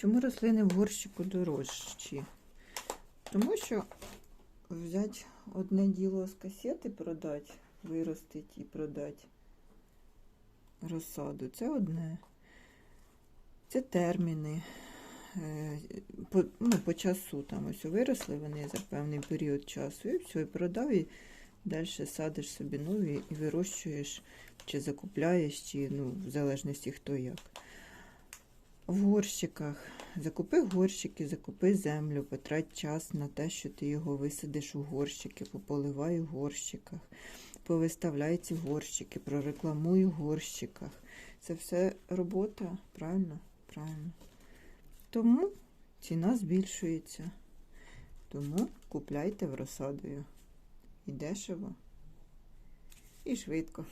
Чому рослини в горщику дорожчі? Тому що взяти одне діло з касети продати, виростити і продати розсаду. Це одне. Це терміни. Е, По, ну, по часу там ось виросли вони за певний період часу, і все, і продав, і далі садиш собі нові і вирощуєш, чи закупляєш, чи ну, в залежності хто як. В горщиках. Закупи горщики, закупи землю, потрать час на те, що ти його висадиш у горщики, пополивай у горщиках, повиставляй ці горщики, прорекламуй у горщиках. Це все робота, правильно? Правильно. Тому ціна збільшується. Тому купляйте в розсадою. І дешево, і швидко.